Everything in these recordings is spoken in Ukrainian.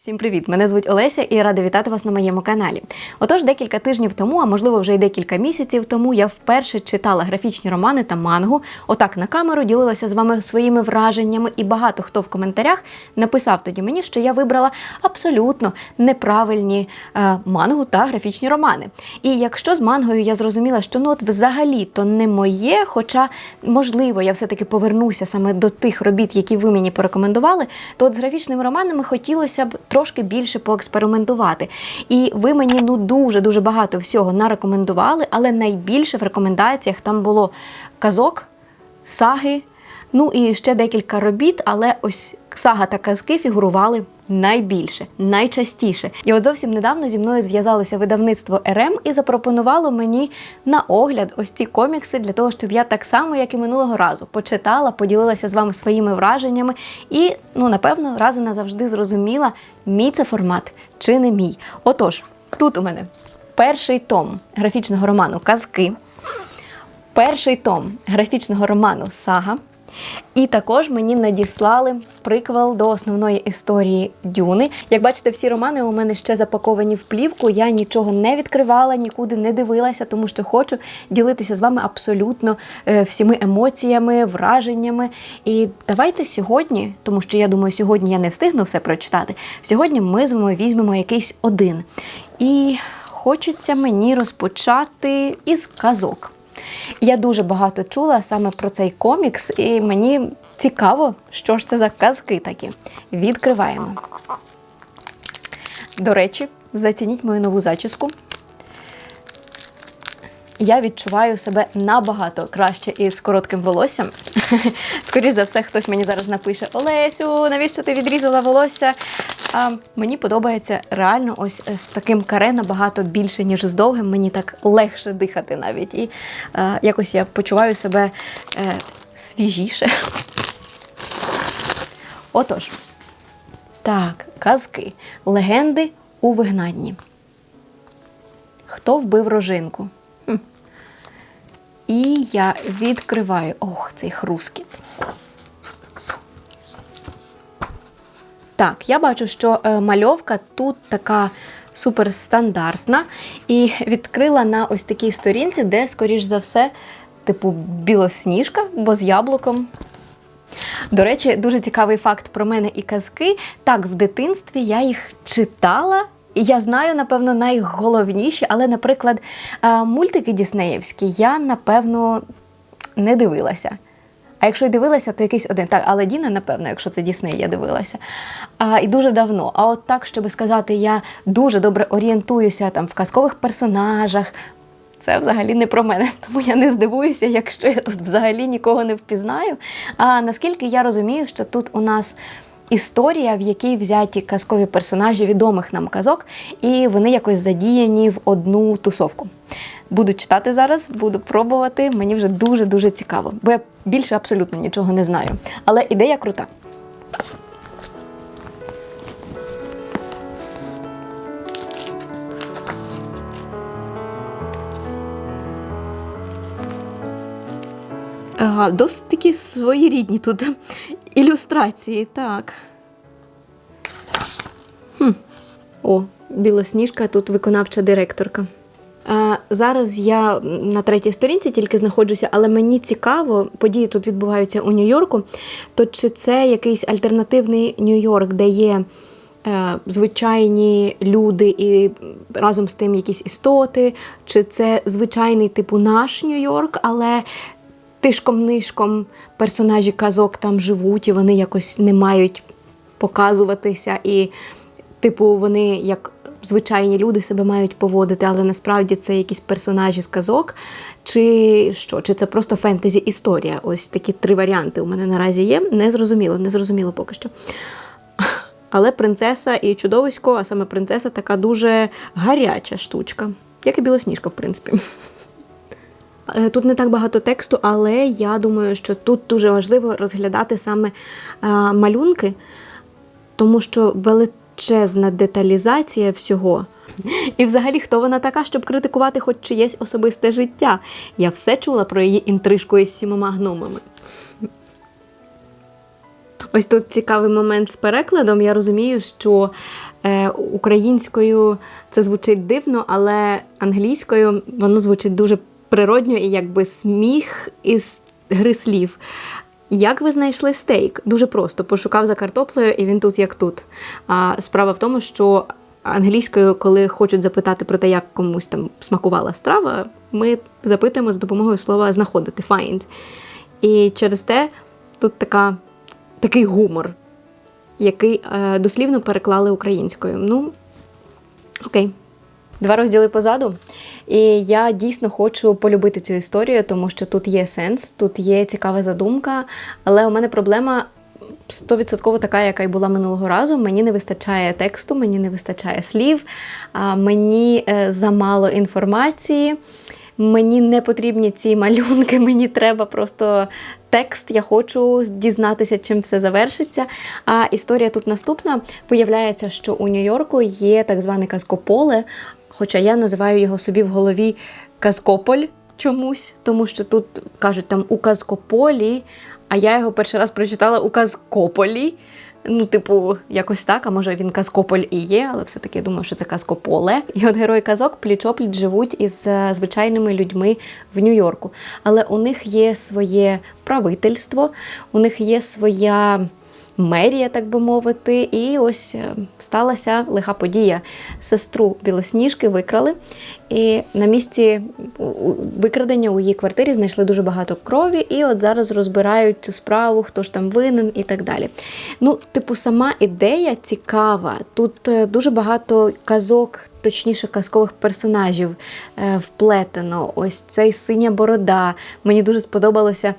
Всім привіт! Мене звуть Олеся і рада вітати вас на моєму каналі. Отож, декілька тижнів тому, а можливо вже й декілька місяців тому, я вперше читала графічні романи та мангу. Отак на камеру ділилася з вами своїми враженнями, і багато хто в коментарях написав тоді мені, що я вибрала абсолютно неправильні е, мангу та графічні романи. І якщо з мангою я зрозуміла, що ну от взагалі то не моє, хоча можливо я все-таки повернуся саме до тих робіт, які ви мені порекомендували, то от з графічними романами хотілося б трошки більше поекспериментувати. І ви мені ну дуже дуже багато всього нарекомендували, але найбільше в рекомендаціях там було казок, саги, ну і ще декілька робіт, але ось сага та казки фігурували найбільше, найчастіше. І от зовсім недавно зі мною зв'язалося видавництво РМ і запропонувало мені на огляд ось ці комікси для того, щоб я так само, як і минулого разу, почитала, поділилася з вами своїми враженнями і, ну, напевно, раз і назавжди зрозуміла, мій це формат чи не мій. Отож, тут у мене перший том графічного роману Казки, перший том графічного роману Сага. І також мені надіслали приквел до основної історії Дюни. Як бачите, всі романи у мене ще запаковані в плівку. Я нічого не відкривала, нікуди не дивилася, тому що хочу ділитися з вами абсолютно е, всіми емоціями, враженнями. І давайте сьогодні, тому що я думаю, сьогодні я не встигну все прочитати. Сьогодні ми з вами візьмемо якийсь один. І хочеться мені розпочати із казок. Я дуже багато чула саме про цей комікс, і мені цікаво, що ж це за казки такі. Відкриваємо. До речі, зацініть мою нову зачіску. Я відчуваю себе набагато краще із коротким волоссям. Скоріше за все, хтось мені зараз напише: Олесю, навіщо ти відрізала волосся? А мені подобається реально ось з таким каре набагато більше, ніж з довгим. Мені так легше дихати навіть. І е, якось я почуваю себе е, свіжіше. Отож, так, казки. Легенди у вигнанні. Хто вбив рожинку? Хм. І я відкриваю. Ох, цей хрускіт. Так, я бачу, що е, мальовка тут така суперстандартна. І відкрила на ось такій сторінці, де, скоріш за все, типу білосніжка, бо з яблуком. До речі, дуже цікавий факт про мене і казки. Так, в дитинстві я їх читала. Я знаю, напевно, найголовніші, але, наприклад, е, мультики Діснеївські я, напевно, не дивилася. А якщо й дивилася, то якийсь один. Так, але Діна, напевно, якщо це Дісней, я дивилася. А, І дуже давно. А от так, щоб сказати, я дуже добре орієнтуюся там в казкових персонажах. Це взагалі не про мене, тому я не здивуюся, якщо я тут взагалі нікого не впізнаю. А наскільки я розумію, що тут у нас історія, в якій взяті казкові персонажі відомих нам казок, і вони якось задіяні в одну тусовку. Буду читати зараз, буду пробувати. Мені вже дуже-дуже цікаво, бо я більше абсолютно нічого не знаю. Але ідея крута. Досить такі своєрідні тут ілюстрації, так. Хм. О, білосніжка, тут виконавча директорка. Зараз я на третій сторінці тільки знаходжуся, але мені цікаво, події тут відбуваються у Нью-Йорку. То чи це якийсь альтернативний Нью-Йорк, де є е, звичайні люди і разом з тим якісь істоти, чи це звичайний типу наш Нью-Йорк, але тишком-нишком персонажі казок там живуть, і вони якось не мають показуватися, і, типу, вони як звичайні люди себе мають поводити, але насправді це якісь персонажі з казок. Чи що? Чи це просто фентезі-історія? Ось такі три варіанти у мене наразі є. Не зрозуміло, не зрозуміло поки що. Але принцеса і чудовисько, а саме принцеса така дуже гаряча штучка, як і білосніжка, в принципі. Е, Тут не так багато тексту, але я думаю, що тут дуже важливо розглядати саме е, малюнки, тому що величезна деталізація всього. І взагалі, хто вона така, щоб критикувати хоч чиєсь особисте життя? Я все чула про її інтрижку із сімома гномами. Ось тут цікавий момент з перекладом. Я розумію, що е, українською це звучить дивно, але англійською воно звучить дуже природньо і якби сміх із гри слів. Як ви знайшли стейк? Дуже просто пошукав за картоплею, і він тут як тут. А справа в тому, що англійською, коли хочуть запитати про те, як комусь там смакувала страва, ми запитуємо за допомогою слова знаходити find. І через те тут така, такий гумор, який е, дослівно переклали українською. Ну, окей. Два розділи позаду. І я дійсно хочу полюбити цю історію, тому що тут є сенс, тут є цікава задумка. Але у мене проблема стовідсотково така, яка й була минулого разу. Мені не вистачає тексту, мені не вистачає слів, мені е, замало інформації. Мені не потрібні ці малюнки, мені треба просто текст. Я хочу дізнатися, чим все завершиться. А історія тут наступна. Виявляється, що у Нью-Йорку є так зване казкополе, хоча я називаю його собі в голові Казкополь чомусь, тому що тут кажуть там у Казкополі, а я його перший раз прочитала у Казкополі. Ну, типу, якось так, а може він Казкополь і є, але все-таки я думаю, що це Казкополе. І от герої казок пліч-опліч живуть із е, звичайними людьми в Нью-Йорку. Але у них є своє правительство, у них є своя мерія, так би мовити. І ось е, сталася лиха подія. Сестру білосніжки викрали, і на місці викрадення у її квартирі знайшли дуже багато крові, і от зараз розбирають цю справу, хто ж там винен і так далі. Ну, типу, сама ідея цікава. Тут е, дуже багато казок. Точніше, казкових персонажів е, вплетено. Ось цей синя борода. Мені дуже сподобалося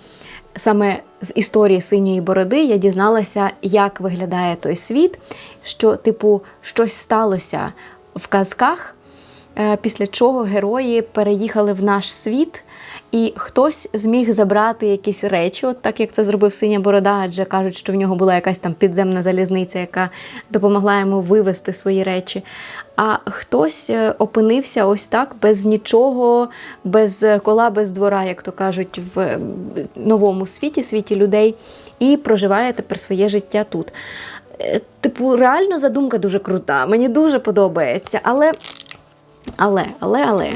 саме з історії синьої бороди я дізналася, як виглядає той світ, що, типу, щось сталося в казках, е, після чого герої переїхали в наш світ. І хтось зміг забрати якісь речі, от так як це зробив синя борода, адже кажуть, що в нього була якась там підземна залізниця, яка допомогла йому вивезти свої речі. А хтось е, опинився ось так, без нічого, без кола, без двора, як то кажуть, в новому світі, світі людей, і проживає тепер своє життя тут. Е, типу, реально задумка дуже крута, мені дуже подобається, але, але, але, але.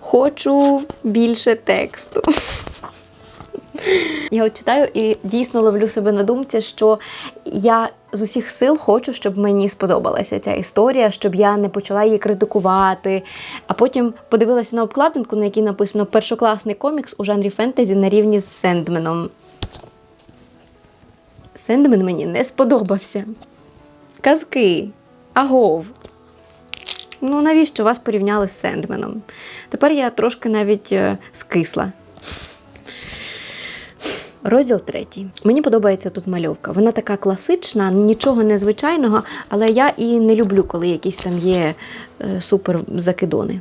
Хочу більше тексту. Я от читаю і дійсно ловлю себе на думці, що я з усіх сил хочу, щоб мені сподобалася ця історія, щоб я не почала її критикувати. А потім подивилася на обкладинку, на якій написано першокласний комікс у жанрі фентезі на рівні з Сендменом. Сендмен мені не сподобався. Казки. Агов. Ну, навіщо вас порівняли з Сендменом? Тепер я трошки навіть е, скисла. Розділ третій. Мені подобається тут мальовка. Вона така класична, нічого незвичайного, але я і не люблю, коли якісь там є е, супер закидони.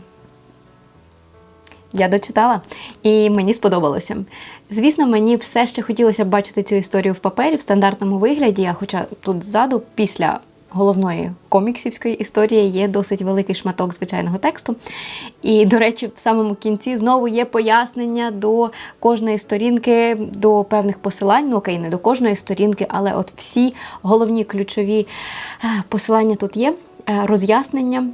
Я дочитала і мені сподобалося. Звісно, мені все ще хотілося б бачити цю історію в папері в стандартному вигляді, а хоча тут ззаду, після головної коміксівської історії є досить великий шматок звичайного тексту. І, до речі, в самому кінці знову є пояснення до кожної сторінки, до певних посилань. Ну окей, не до кожної сторінки, але от всі головні ключові е, посилання тут є, е, роз'яснення.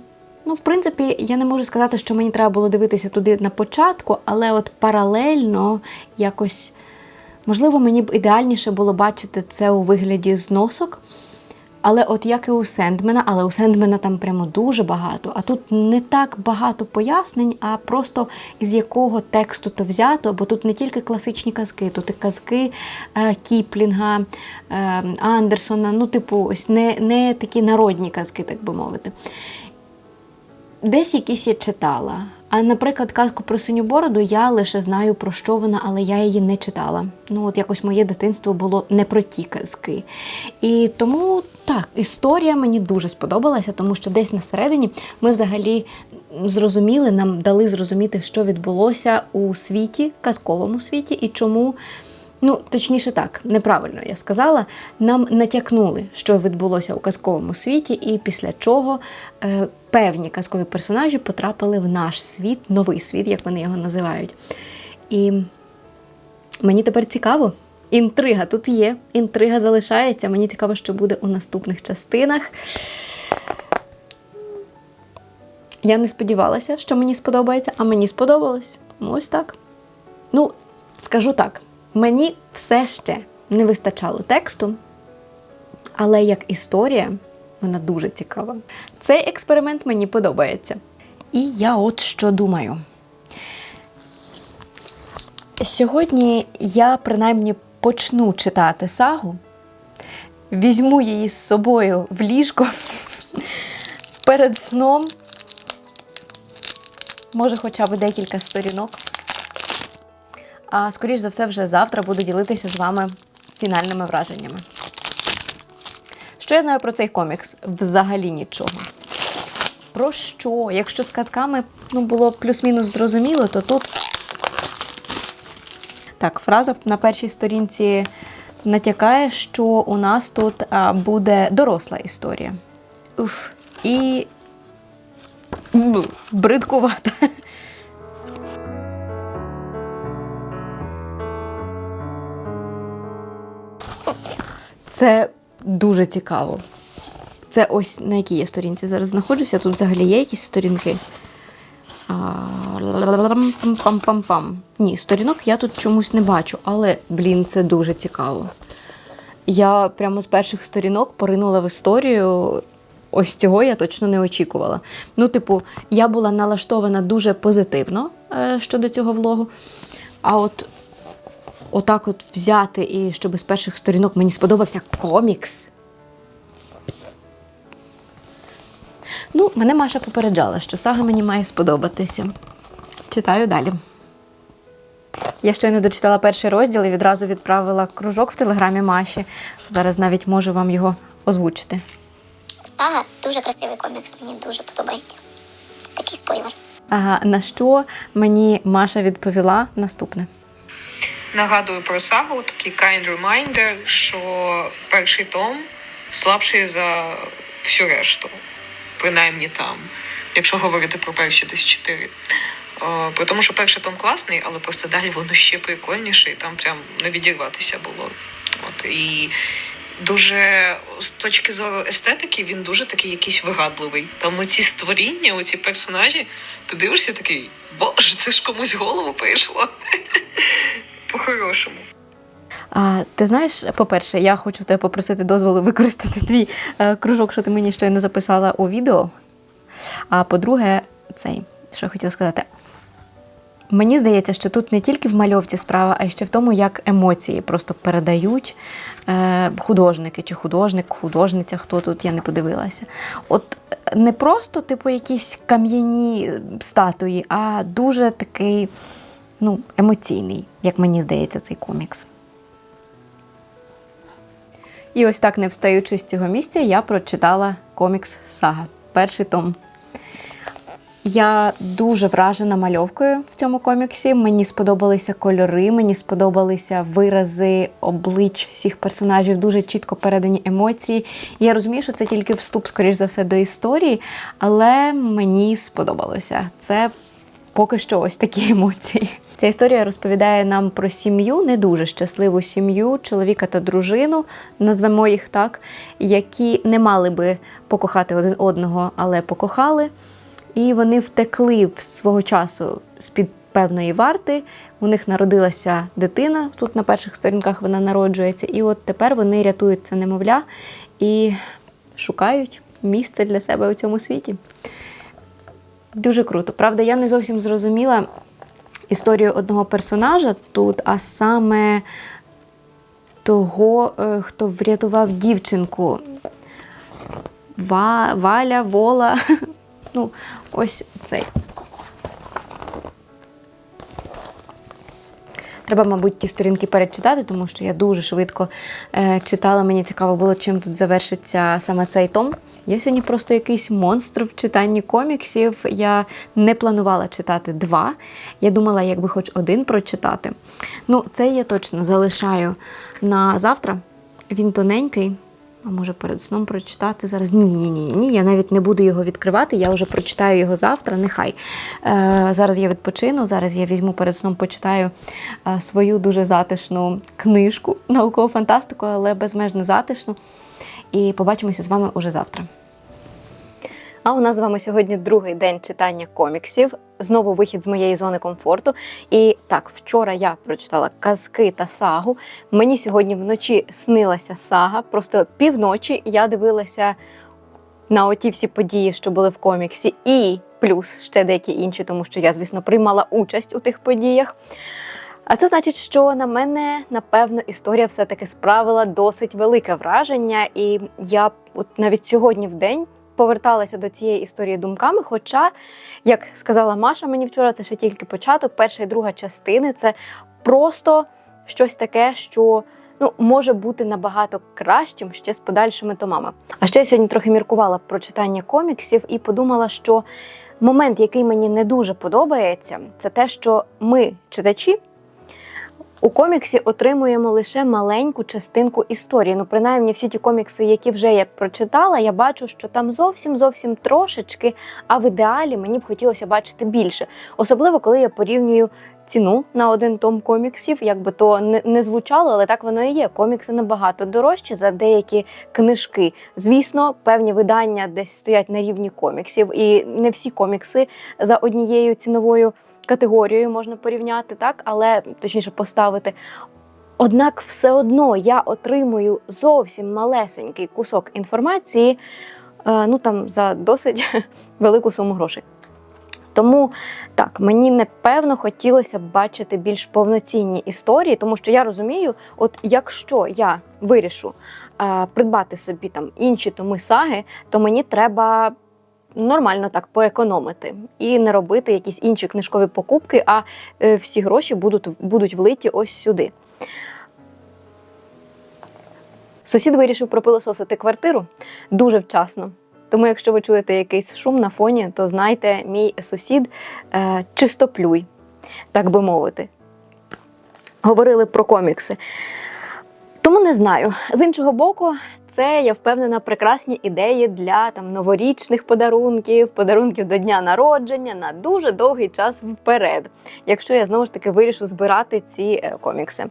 Ну, в принципі, я не можу сказати, що мені треба було дивитися туди на початку, але от паралельно якось, можливо, мені б ідеальніше було бачити це у вигляді зносок. Але от як і у Сендмена, але у Сендмена там прямо дуже багато. А тут не так багато пояснень, а просто із якого тексту то взято, бо тут не тільки класичні казки, тут і казки е, Кіплінга, е, Андерсона, ну, типу, ось не, не такі народні казки, так би мовити. Десь якісь я читала. А, наприклад, казку про синю бороду я лише знаю про що вона, але я її не читала. Ну, от якось моє дитинство було не про ті казки. І тому так, історія мені дуже сподобалася, тому що десь на середині ми взагалі зрозуміли, нам дали зрозуміти, що відбулося у світі, казковому світі, і чому. Ну, точніше так, неправильно я сказала. Нам натякнули, що відбулося у казковому світі, і після чого е, певні казкові персонажі потрапили в наш світ, новий світ, як вони його називають. І мені тепер цікаво, інтрига тут є, інтрига залишається. Мені цікаво, що буде у наступних частинах. Я не сподівалася, що мені сподобається, а мені сподобалось. Ось так. Ну, скажу так, мені все ще не вистачало тексту, але як історія, вона дуже цікава. Цей експеримент мені подобається. І я от що думаю. Сьогодні я принаймні почну читати сагу, візьму її з собою в ліжко перед сном. Може, хоча б декілька сторінок. А скоріш за все, вже завтра буду ділитися з вами фінальними враженнями. Що я знаю про цей комікс? Взагалі нічого. Про що? Якщо з казками ну, було плюс-мінус зрозуміло, то тут. Так, фраза на першій сторінці натякає, що у нас тут а, буде доросла історія. Уф. І. Бридкувата. Це дуже цікаво. Це ось на якій я сторінці зараз знаходжуся. Тут взагалі є якісь сторінки. Пам-пам-пам. Ні, сторінок я тут чомусь не бачу, але, блін, це дуже цікаво. Я прямо з перших сторінок поринула в історію. Ось цього я точно не очікувала. Ну, типу, я була налаштована дуже позитивно е, щодо цього влогу. А от отак от взяти і щоб з перших сторінок мені сподобався комікс. Ну, мене Маша попереджала, що сага мені має сподобатися. Читаю далі. Я щойно дочитала перший розділ і відразу відправила кружок в телеграмі Маші. Зараз навіть можу вам його озвучити. Сага дуже красивий комікс, мені дуже подобається. Це такий спойлер. Ага, на що мені Маша відповіла наступне. Нагадую про сагу, такий kind reminder, що перший том слабший за всю решту. Принаймні там, якщо говорити про перші десь чотири. О, тому, що перший том класний, але просто далі воно ще прикольніше, і там прям не відірватися було. От і дуже з точки зору естетики, він дуже такий якийсь вигадливий. Там оці створіння, оці персонажі, ти дивишся такий, боже, це ж комусь голову прийшло. По-хорошому. А, ти знаєш, по-перше, я хочу тебе попросити дозволу використати твій е, кружок, що ти мені щойно записала у відео. А по-друге, цей, що я хотіла сказати. Мені здається, що тут не тільки в мальовці справа, а ще в тому, як емоції просто передають е, художники чи художник, художниця, хто тут, я не подивилася. От е, не просто, типу, якісь кам'яні статуї, а дуже такий ну, емоційний, як мені здається, цей комікс. І ось так, не встаючи з цього місця, я прочитала комікс Сага, перший том. Я дуже вражена мальовкою в цьому коміксі. Мені сподобалися кольори, мені сподобалися вирази облич всіх персонажів, дуже чітко передані емоції. Я розумію, що це тільки вступ, скоріш за все, до історії, але мені сподобалося. Це поки що ось такі емоції. Ця історія розповідає нам про сім'ю, не дуже щасливу сім'ю, чоловіка та дружину, назвемо їх так, які не мали би покохати один одного, але покохали. І вони втекли свого часу з-під певної варти. У них народилася дитина. Тут на перших сторінках вона народжується. І от тепер вони рятують це немовля і шукають місце для себе у цьому світі. Дуже круто. Правда, я не зовсім зрозуміла історію одного персонажа тут, а саме того, е, хто врятував дівчинку. Ва, Валя, Вола. Ну, ось цей. Треба, мабуть, ті сторінки перечитати, тому що я дуже швидко е, читала. Мені цікаво було, чим тут завершиться саме цей том. Я сьогодні просто якийсь монстр в читанні коміксів. Я не планувала читати два. Я думала, якби хоч один прочитати. Ну, це я точно залишаю на завтра. Він тоненький, А може перед сном прочитати зараз? Ні, ні, ні, ні. Я навіть не буду його відкривати. Я вже прочитаю його завтра. Нехай. Е, зараз я відпочину. Зараз я візьму перед сном, почитаю е, свою дуже затишну книжку наукову фантастику, але безмежно затишну. І побачимося з вами уже завтра. А у нас з вами сьогодні другий день читання коміксів. Знову вихід з моєї зони комфорту. І так, вчора я прочитала казки та сагу. Мені сьогодні вночі снилася сага. Просто півночі я дивилася на оті всі події, що були в коміксі, і плюс ще деякі інші, тому що я, звісно, приймала участь у тих подіях. А це значить, що на мене, напевно, історія все-таки справила досить велике враження, і я от навіть сьогодні в день поверталася до цієї історії думками. Хоча, як сказала Маша мені вчора, це ще тільки початок, перша і друга частини це просто щось таке, що ну, може бути набагато кращим ще з подальшими томами. А ще я сьогодні трохи міркувала про читання коміксів і подумала, що момент, який мені не дуже подобається, це те, що ми, читачі, у коміксі отримуємо лише маленьку частинку історії. Ну, принаймні, всі ті комікси, які вже я прочитала, я бачу, що там зовсім зовсім трошечки, а в ідеалі мені б хотілося бачити більше. Особливо, коли я порівнюю ціну на один том коміксів, як би то не, звучало, але так воно і є. Комікси набагато дорожчі за деякі книжки. Звісно, певні видання десь стоять на рівні коміксів, і не всі комікси за однією ціновою категорією можна порівняти, так, але точніше поставити. Однак все одно я отримую зовсім малесенький кусок інформації, е, ну там за досить велику суму грошей. Тому так, мені напевно хотілося б бачити більш повноцінні історії, тому що я розумію, от якщо я вирішу е, придбати собі там інші томи саги, то мені треба нормально так поекономити і не робити якісь інші книжкові покупки, а е, всі гроші будуть, будуть влиті ось сюди. Сусід вирішив пропилососити квартиру дуже вчасно. Тому, якщо ви чуєте якийсь шум на фоні, то знайте, мій сусід е, чистоплюй, так би мовити. Говорили про комікси. Тому не знаю. З іншого боку, це я впевнена прекрасні ідеї для там новорічних подарунків, подарунків до дня народження на дуже довгий час вперед, якщо я знову ж таки вирішу збирати ці е, комікси.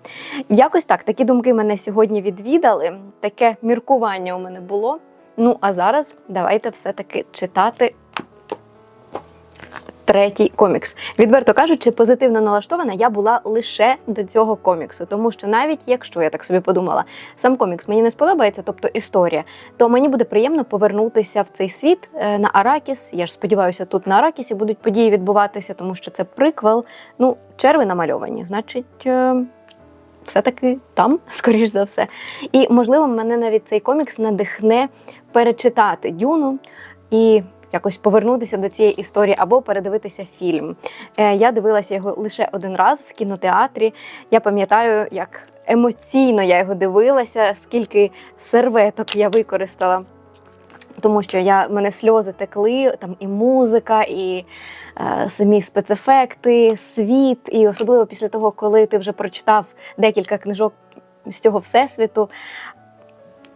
Якось так, такі думки мене сьогодні відвідали. Таке міркування у мене було. Ну а зараз давайте все-таки читати третій комікс. Відверто кажучи, позитивно налаштована я була лише до цього коміксу, тому що навіть якщо я так собі подумала, сам комікс мені не сподобається, тобто історія, то мені буде приємно повернутися в цей світ е, на Аракіс. Я ж сподіваюся, тут на Аракісі будуть події відбуватися, тому що це приквел. Ну, черви намальовані, значить. е, Все-таки там, скоріш за все. І, можливо, мене навіть цей комікс надихне перечитати Дюну і якось повернутися до цієї історії або передивитися фільм. Е, Я дивилася його лише один раз в кінотеатрі. Я пам'ятаю, як емоційно я його дивилася, скільки серветок я використала. Тому що я, мене сльози текли, там і музика, і е, самі спецефекти, світ. І особливо після того, коли ти вже прочитав декілька книжок з цього всесвіту,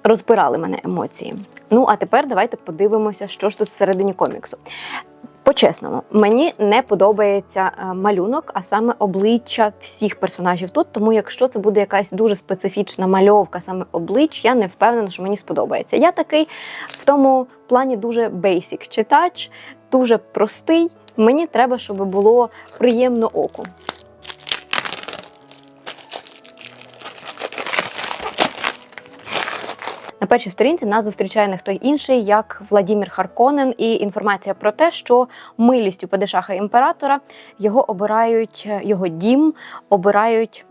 розпирали мене емоції. Ну, а тепер давайте подивимося, що ж тут всередині коміксу. По-чесному, мені не подобається е, малюнок, а саме обличчя всіх персонажів тут. Тому, якщо це буде якась дуже специфічна мальовка, саме облич, я не впевнена, що мені сподобається. Я такий в тому плані дуже basic читач, дуже простий. Мені треба, щоб було приємно оку. На першій сторінці нас зустрічає не хто інший, як Владімір Харконен, і інформація про те, що милістю падишаха імператора його обирають, е, його дім обирають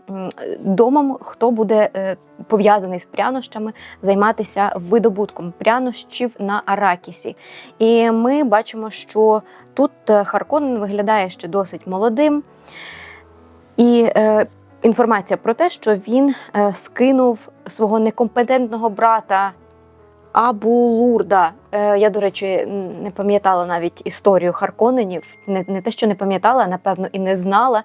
домом, хто буде е, пов'язаний з прянощами, займатися видобутком прянощів на Аракісі. І ми бачимо, що тут е, Харконен виглядає ще досить молодим. І інформація про те, що він е, скинув свого некомпетентного брата Абулурда. Е, я, до речі, не пам'ятала навіть історію Харконенів. Не, не те, що не пам'ятала, а напевно, і не знала.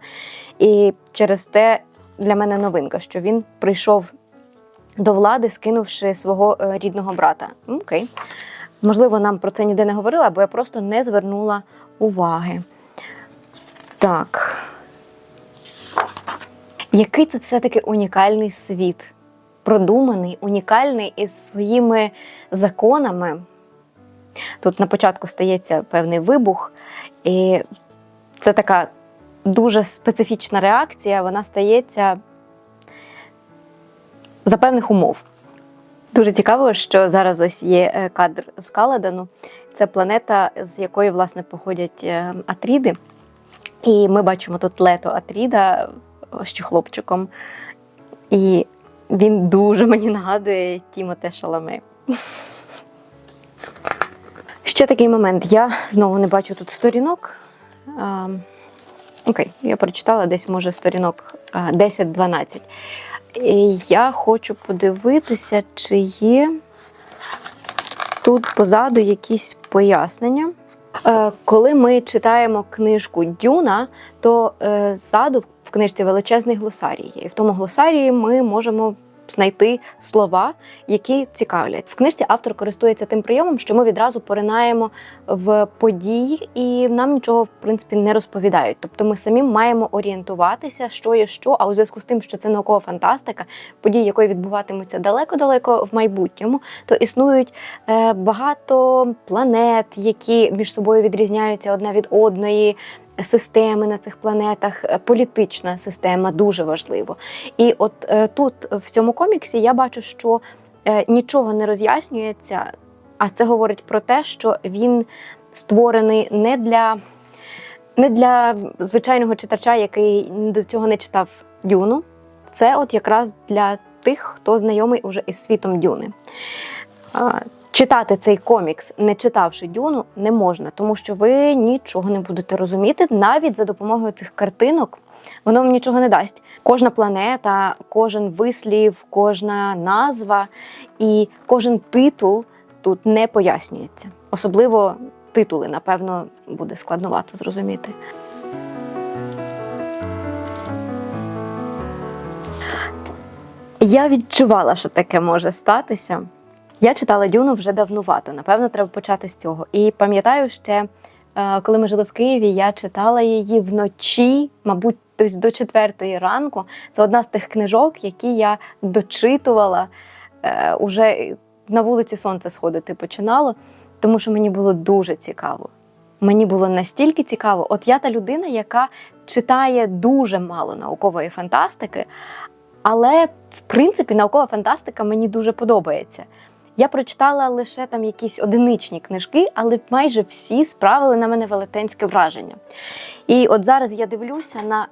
І через те для мене новинка, що він прийшов до влади, скинувши свого е, рідного брата. Окей. Можливо, нам про це ніде не говорили, або я просто не звернула уваги. Так. Який це все-таки унікальний світ? Продуманий, унікальний із своїми законами. Тут на початку стається певний вибух, і це така дуже специфічна реакція, вона стається за певних умов. Дуже цікаво, що зараз ось є е, кадр з Каладану. Це планета, з якої власне походять е, Атріди. І ми бачимо тут лето Атріда ще хлопчиком. І він дуже мені нагадує Тімоте Шаламе. Ще такий момент. Я знову не бачу тут сторінок. А, окей, я прочитала десь, може, сторінок 10-12. І я хочу подивитися, чи є тут позаду якісь пояснення. Е, Коли ми читаємо книжку Дюна, то е, ззаду книжці величезний глосарій. І в тому глосарії ми можемо знайти слова, які цікавлять. В книжці автор користується тим прийомом, що ми відразу поринаємо в події, і нам нічого в принципі не розповідають. Тобто ми самі маємо орієнтуватися, що є що. А у зв'язку з тим, що це наукова фантастика, події, якої відбуватимуться далеко-далеко в майбутньому, то існують е, багато планет, які між собою відрізняються одна від одної. Системи на цих планетах, е, політична система дуже важливо. І от е, тут в цьому коміксі я бачу, що е, нічого не роз'яснюється, а це говорить про те, що він створений не для, не для звичайного читача, який до цього не читав Дюну. Це от якраз для тих, хто знайомий уже із світом Дюни. Читати цей комікс, не читавши Дюну, не можна, тому що ви нічого не будете розуміти навіть за допомогою цих картинок. Воно вам нічого не дасть. Кожна планета, кожен вислів, кожна назва і кожен титул тут не пояснюється. Особливо титули, напевно, буде складновато зрозуміти. Я відчувала, що таке може статися. Я читала Дюну вже давнувато. Напевно, треба почати з цього. І пам'ятаю ще, е, коли ми жили в Києві, я читала її вночі, мабуть, десь до четвертої ранку. Це одна з тих книжок, які я дочитувала е, уже на вулиці сонце сходити починало, тому що мені було дуже цікаво. Мені було настільки цікаво. От я та людина, яка читає дуже мало наукової фантастики, але в принципі наукова фантастика мені дуже подобається. Я прочитала лише там якісь одиничні книжки, але майже всі справили на мене велетенське враження. І от зараз я дивлюся на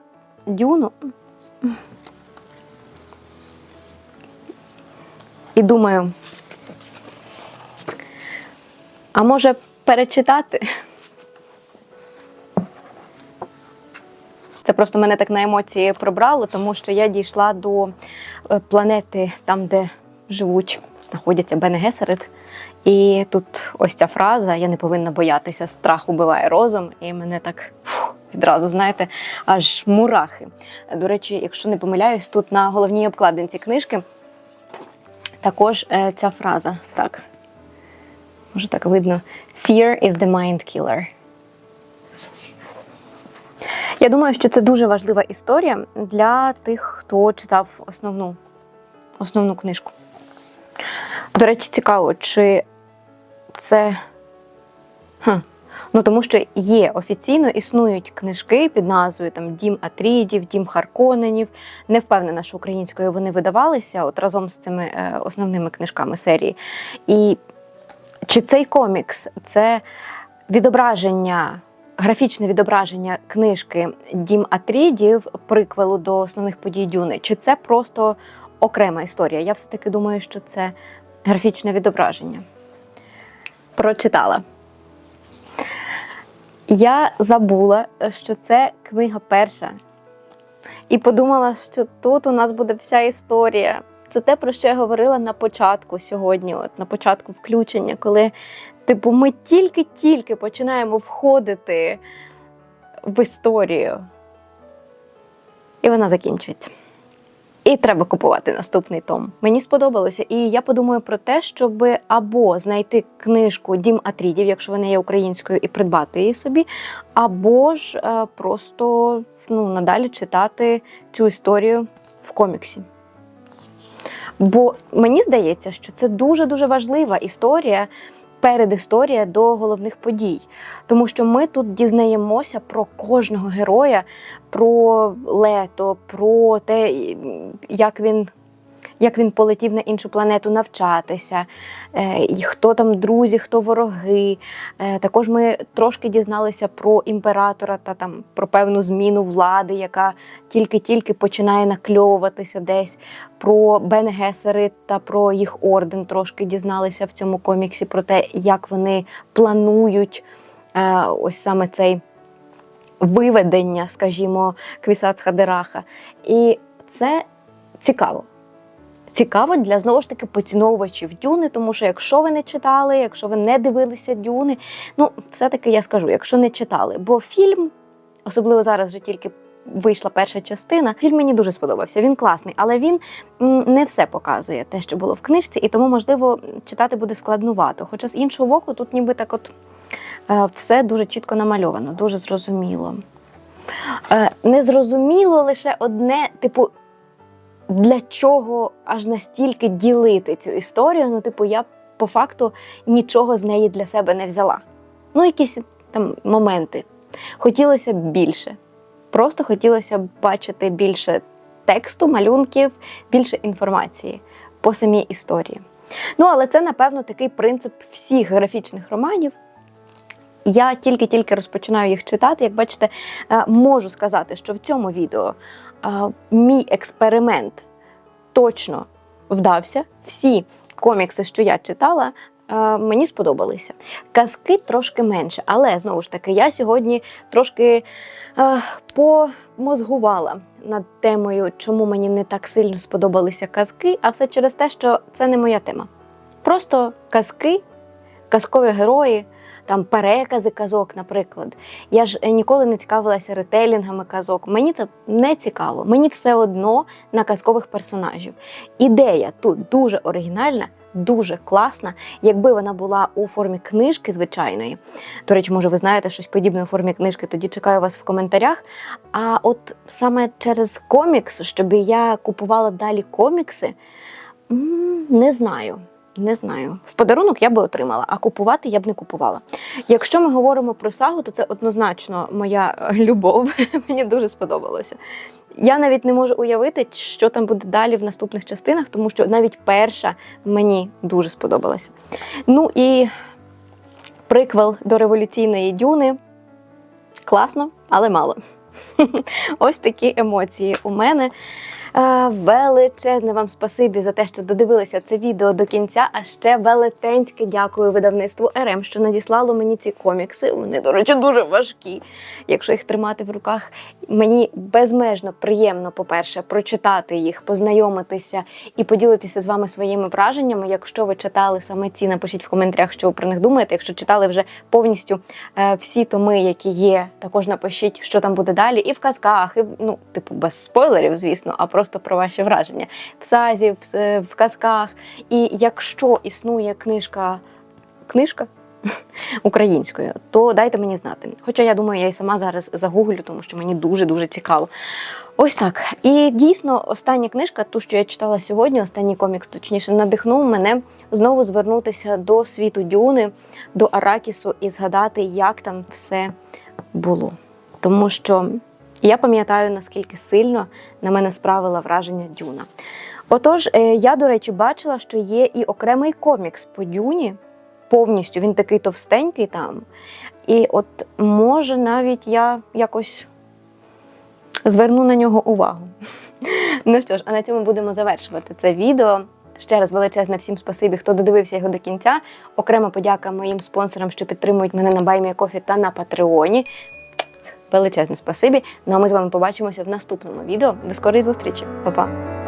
Дюну і думаю, а може перечитати? Це просто мене так на емоції пробрало, тому що я дійшла до е, планети, там, де живуть, знаходяться Гесерит. І тут ось ця фраза: я не повинна боятися, страх убиває розум, і мене так фух, відразу, знаєте, аж мурахи. До речі, якщо не помиляюсь, тут на головній обкладинці книжки також е, ця фраза. Так. Може так видно. Fear is the mind killer. Я думаю, що це дуже важлива історія для тих, хто читав основну, основну книжку. До речі, цікаво, чи це. Хм. Ну, тому що є офіційно існують книжки під назвою там Дім Атрідів, Дім Харконенів. Не впевнена, що українською вони видавалися от разом з цими е, основними книжками серії. І чи цей комікс це відображення, графічне відображення книжки Дім Атрідів, приквелу до основних подій Дюни, чи це просто окрема історія? Я все-таки думаю, що це графічне відображення. Прочитала. Я забула, що це книга перша. І подумала, що тут у нас буде вся історія. Це те, про що я говорила на початку сьогодні, от на початку включення, коли типу, ми тільки-тільки починаємо входити в історію. І вона закінчується. І треба купувати наступний том. Мені сподобалося. І я подумаю про те, щоб або знайти книжку Дім Атрідів, якщо вона є українською, і придбати її собі, або ж е, просто ну, надалі читати цю історію в коміксі. Бо мені здається, що це дуже-дуже важлива історія, передісторія до головних подій. Тому що ми тут дізнаємося про кожного героя, про лето, про те, як він. Як він полетів на іншу планету навчатися, е, і хто там друзі, хто вороги. Е, Також ми трошки дізналися про імператора та там про певну зміну влади, яка тільки-тільки починає накльовуватися десь. Про Бен Гесери та про їх орден трошки дізналися в цьому коміксі, про те, як вони планують е, ось саме цей виведення, скажімо, Квісац Хадераха. І це цікаво. Цікаво для знову ж таки поціновувачів дюни, тому що якщо ви не читали, якщо ви не дивилися дюни, ну все-таки я скажу, якщо не читали, бо фільм, особливо зараз вже тільки вийшла перша частина, фільм мені дуже сподобався. Він класний, але він не все показує те, що було в книжці, і тому, можливо, читати буде складнувато. Хоча з іншого боку, тут ніби так от е, все дуже чітко намальовано, дуже зрозуміло. Е, Незрозуміло лише одне, типу, для чого аж настільки ділити цю історію? Ну, типу, я по факту нічого з неї для себе не взяла. Ну, якісь там моменти. Хотілося б більше. Просто хотілося б бачити більше тексту, малюнків, більше інформації по самій історії. Ну, але це, напевно, такий принцип всіх графічних романів. Я тільки-тільки розпочинаю їх читати. Як бачите, е, можу сказати, що в цьому відео е, мій експеримент точно вдався. Всі комікси, що я читала, е, мені сподобалися. Казки трошки менше, але знову ж таки, я сьогодні трошки е, помозгувала над темою, чому мені не так сильно сподобалися казки, а все через те, що це не моя тема. Просто казки, казкові герої там перекази казок, наприклад. Я ж е, ніколи не цікавилася ретелінгами казок. Мені це не цікаво. Мені все одно на казкових персонажів. Ідея тут дуже оригінальна. Дуже класна, якби вона була у формі книжки звичайної. До речі, може, ви знаєте щось подібне у формі книжки, тоді чекаю вас в коментарях. А от саме через комікс, щоб я купувала далі комікси, не знаю. Не знаю. В подарунок я би отримала, а купувати я б не купувала. Якщо ми говоримо про сагу, то це однозначно моя е, любов. Мені дуже сподобалося. Я навіть не можу уявити, що там буде далі в наступних частинах, тому що навіть перша мені дуже сподобалася. Ну і приквел до революційної дюни. Класно, але мало. Ось такі емоції у мене. Величезне вам спасибі за те, що додивилися це відео до кінця. А ще велетенське дякую видавництву РМ, що надіслало мені ці комікси. Вони, до речі, дуже важкі. Якщо їх тримати в руках, мені безмежно приємно, по-перше, прочитати їх, познайомитися і поділитися з вами своїми враженнями. Якщо ви читали саме ці, напишіть в коментарях, що ви про них думаєте. Якщо читали вже повністю е, всі томи, які є, також напишіть, що там буде далі, і в казках, і ну, типу, без спойлерів, звісно, а просто про ваші враження в сазі, в, казках. І якщо існує книжка, книжка українською, то дайте мені знати. Хоча я думаю, я і сама зараз загуглю, тому що мені дуже дуже цікаво. Ось так. І дійсно, остання книжка, ту, що я читала сьогодні, останній комікс, точніше, надихнув мене знову звернутися до світу Дюни, до Аракісу і згадати, як там все було. Тому що я пам'ятаю, наскільки сильно на мене справила враження Дюна. Отож, е, я, до речі, бачила, що є і окремий комікс по Дюні. Повністю він такий товстенький там. І от може навіть я якось зверну на нього увагу. Ну що ж, а на цьому будемо завершувати це відео. Ще раз величезне всім спасибі, хто додивився його до кінця. Окрема подяка моїм спонсорам, що підтримують мене на Баймі Кофі та на Патреоні. Величезне спасибі. Ну а ми з вами побачимося в наступному відео. До скорої зустрічі, Па-па!